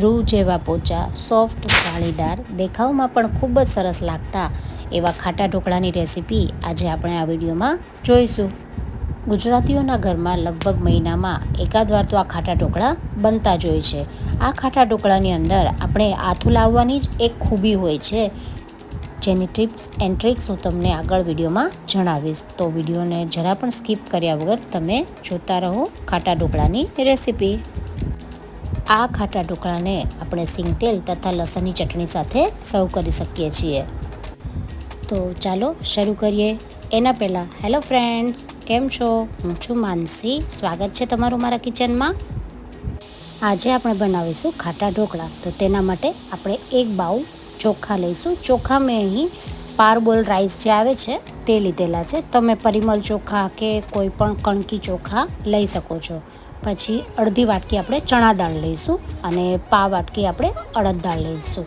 રૂ જેવા પોચા, સોફ્ટ જાળીદાર દેખાવમાં પણ ખૂબ જ સરસ લાગતા એવા ખાટા ઢોકળાની રેસીપી આજે આપણે આ વિડીયોમાં જોઈશું. ગુજરાતીઓના ઘરમાં લગભગ મહિનામાં એકાદ વાર તો આ ખાટા ઢોકળા બનતા જ હોય છે. આ ખાટા ઢોકળાની અંદર આપણે આથું લાવવાની જ એક ખૂબી હોય છે. જેની ટિપ્સ એન્ડ ટ્રિક્સ હું તમને આગળ વિડીયોમાં જણાવીશ. તો વિડીયોને જરા પણ સ્કીપ કર્યા વગર તમે જોતા રહો ખાટા ઢોકળાની રેસીપી. આ ખાટા ઢોકળાને આપણે સિંગ તેલ તથા લસણની ચટણી સાથે સર્વ કરી શકીએ છીએ. તો ચાલો શરૂ કરીએ. એના પહેલાં હેલો ફ્રેન્ડ્સ કેમ છો? હું છું માનસી. સ્વાગત છે તમારું મારા કિચનમાં. આજે આપણે બનાવીશું ખાટા ઢોકળા. તો તેના માટે આપણે એક બાઉલ ચોખા લઈશું. ચોખા મેં અહીં પારબોલ રાઈસ જે આવે છે તે લીધેલા છે. તમે પરિમલ ચોખા કે કોઈ પણ કણકી ચોખા લઈ શકો છો. પછી અડધી વાટકી આપણે ચણા દાળ લઈશું અને પા વાટકી આપણે અડદ દાળ લઈશું.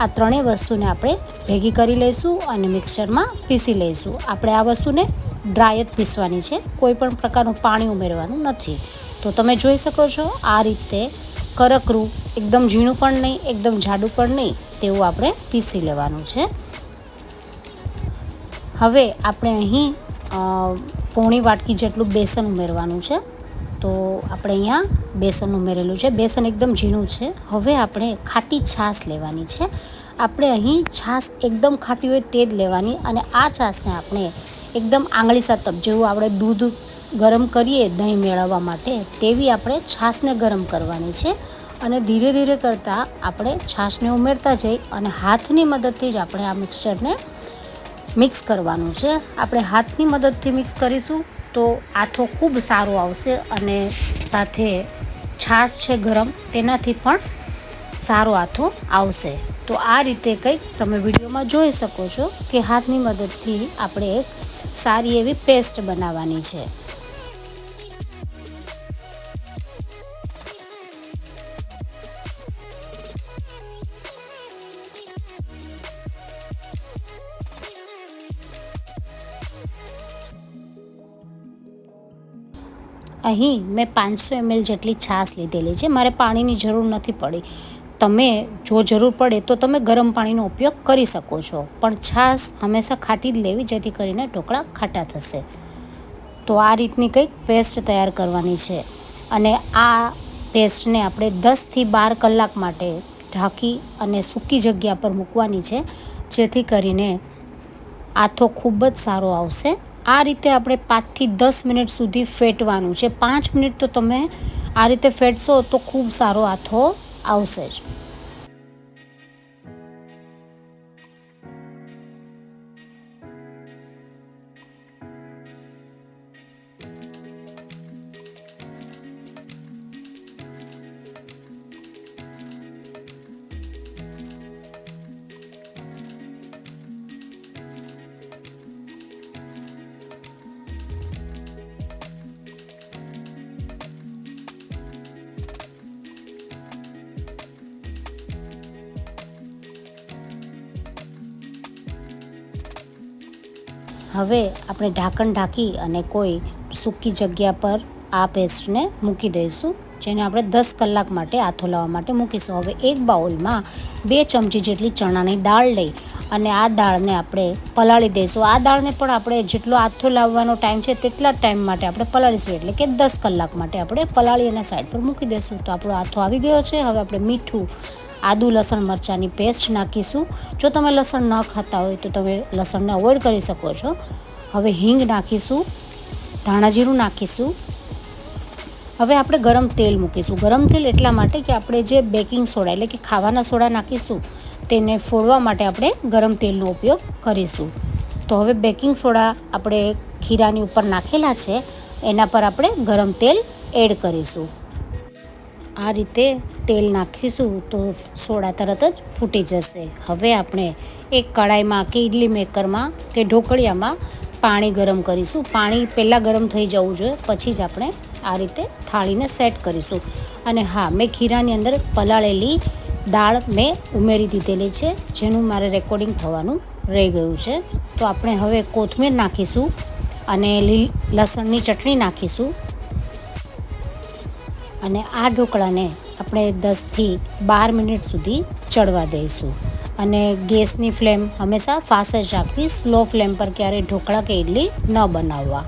આ ત્રણેય વસ્તુને આપણે ભેગી કરી લઈશું અને મિક્સરમાં પીસી લઈશું. આપણે આ વસ્તુને ડ્રાય જ પીસવાની છે. કોઈ પણ પ્રકારનું પાણી ઉમેરવાનું નથી. તો તમે જોઈ શકો છો, આ રીતે કરકરું એકદમ ઝીણું પણ નહીં, એકદમ જાડું પણ નહીં, તેવું આપણે પીસી લેવાનું છે. હવે આપણે અહીં પોણી વાટકી જેટલું બેસન ઉમેરવાનું છે. તો આપણે અહીંયા બેસન ઉમેરેલું છે. બેસન એકદમ ઝીણું છે. હવે આપણે ખાટી છાશ લેવાની છે. આપણે અહીં છાશ એકદમ ખાટી હોય તે જ લેવાની અને આ છાશને આપણે એકદમ આંગળી સાતપ જેવું આપણે દૂધ ગરમ કરીએ દહીં મેળવવા માટે, તેવી આપણે છાશને ગરમ કરવાની છે. અને ધીરે ધીરે કરતાં આપણે છાશને ઉમેરતા જઈ અને હાથની મદદથી જ આપણે આ મિક્સચરને મિક્સ કરવાનું છે. આપણે હાથની મદદથી મિક્સ કરીશું તો આથો ખૂબ સારો આવશે અને સાથે છાશ છે ગરમ, તેનાથી પણ સારો આથો આવશે. તો આ રીતે કંઈક તમે વિડીયોમાં જોઈ શકો છો કે હાથની મદદથી આપણે એક સારી એવી પેસ્ટ બનાવવાની છે. અહીં મેં પાંચસો એમએલ જેટલી છાશ લીધેલી છે, મારે પાણીની જરૂર નથી પડી. તમે જો જરૂર પડે તો તમે ગરમ પાણીનો ઉપયોગ કરી શકો છો, પણ છાશ હંમેશા ખાટી જ લેવી, જેથી કરીને ઢોકળા ખાટા થશે. તો આ રીતની કંઈક પેસ્ટ તૈયાર કરવાની છે. અને આ પેસ્ટને આપણે દસથી બાર કલાક માટે ઢાંકી અને સૂકી જગ્યા પર મૂકવાની છે, જેથી કરીને આથો ખૂબ જ સારો આવશે. આ રીતે આપણે પાંચથી દસ મિનિટ સુધી ફેટવાનું છે. પાંચ મિનિટ તો તમે આ રીતે ફેટશો તો ખૂબ સારો આથો આવશે જ. હવે આપણે ઢાંકણ ઢાંકી અને કોઈ સૂકી જગ્યા પર આ પેસ્ટને મૂકી દઈશું, જેને આપણે દસ કલાક માટે આથો લાવવા માટે મૂકીશું. હવે એક બાઉલમાં બે ચમચી જેટલી ચણાની દાળ લઈ અને આ દાળને આપણે પલાળી દઈશું. આ દાળને પણ આપણે જેટલો આથો લાવવાનો ટાઈમ છે તેટલા ટાઈમ માટે આપણે પલાળીશું, એટલે કે દસ કલાક માટે આપણે પલાળી અને સાઈડ પર મૂકી દઈશું. તો આપણો આથો આવી ગયો છે. હવે આપણે મીઠું આદુ, લસણ, મરચાંની પેસ્ટ નાખીશું. જો તમે લસણ ન ખાતા હોય તો તમે લસણને અવોઇડ કરી શકો છો. હવે હિંગ નાખીશું, ધાણા જીરું નાખીશું. હવે આપણે ગરમ તેલ મૂકીશું. ગરમ તેલ એટલા માટે કે આપણે જે બેકિંગ સોડા એટલે કે ખાવાના સોડા નાખીશું, તેને ફોડવા માટે આપણે ગરમ તેલનો ઉપયોગ કરીશું. તો હવે બેકિંગ સોડા આપણે ખીરાની ઉપર નાખેલા છે, એના પર આપણે ગરમ તેલ એડ કરીશું. આ રીતે તેલ નાખીશું તો સોડા તરત જ ફૂટી જશે. હવે આપણે એક કડાઈમાં કે ઇડલી મેકરમાં કે ઢોકળિયામાં પાણી ગરમ કરીશું. પાણી પહેલાં ગરમ થઈ જવું જોઈએ, પછી જ આપણે આ રીતે થાળીને સેટ કરીશું. અને હા, મેં ખીરાની અંદર પલાળેલી દાળ મેં ઉમેરી દીધેલી છે, જેનું મારે રેકોર્ડિંગ થવાનું રહી ગયું છે. તો આપણે હવે કોથમીર નાખીશું અને લીલ, લસણની ચટણી નાખીશું. અને આ ઢોકળાને આપણે દસથી બાર મિનિટ સુધી ચડવા દઈશું. અને ગેસની ફ્લેમ હંમેશા ફાસ્ટ જ રાખવી. સ્લો ફ્લેમ પર ક્યારેય ઢોકળા કે ઇડલી ન બનાવવા.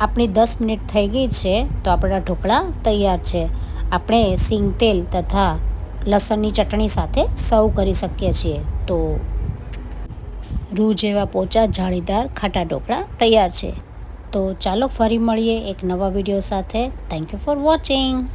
આપણી દસ મિનિટ થઈ ગઈ છે, તો આપણા ઢોકળા તૈયાર છે. આપણે સિંગ તેલ તથા લસણની ચટણી સાથે સર્વ કરી શકીએ છીએ. તો રૂ જેવા પોચા જાળીદાર ખાટા ઢોકળા તૈયાર છે. તો ચાલો ફરી મળીએ એક નવા વીડિયો સાથે. Thank you for watching